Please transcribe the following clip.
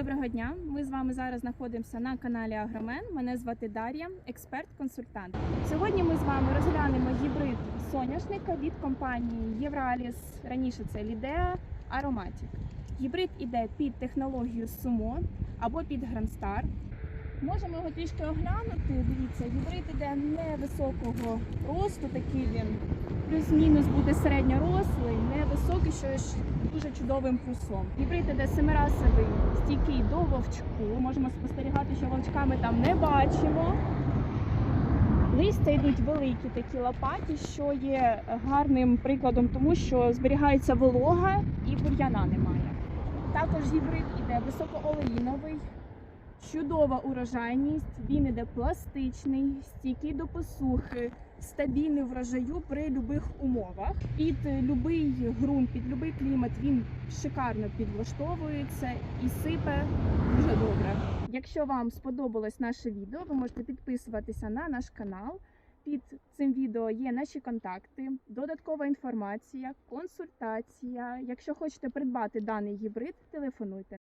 Доброго дня. Ми з вами зараз знаходимося на каналі Агромен. Мене звати Дар'я, експерт-консультант. Сьогодні ми з вами розглянемо гібрид соняшника від компанії Євраліс. Раніше це Лідеа Ароматік. Гібрид іде під технологію Сумо або під Грандстар. Можемо його трішки оглянути. Дивіться, гібрид іде невисокого росту, такий він плюс-мінус буде середньорослий, невисокий, що ж дуже чудовим плюсом. Гібрид іде семирасовий, стійкий до вовчку. Можемо спостерігати, що вовчка ми там не бачимо. Листя йдуть великі такі лопаті, що є гарним прикладом, тому що зберігається волога і бур'яна немає. Також гібрид іде високоолеїновий, чудова урожайність, він іде пластичний, стійкий до посухи, стабільний врожаю при будь-яких умовах. Під будь-який ґрунт, під будь-який клімат він шикарно підлаштовується і сипе дуже добре. Якщо вам сподобалось наше відео, ви можете підписуватися на наш канал. Під цим відео є наші контакти, додаткова інформація, консультація. Якщо хочете придбати даний гібрид, телефонуйте.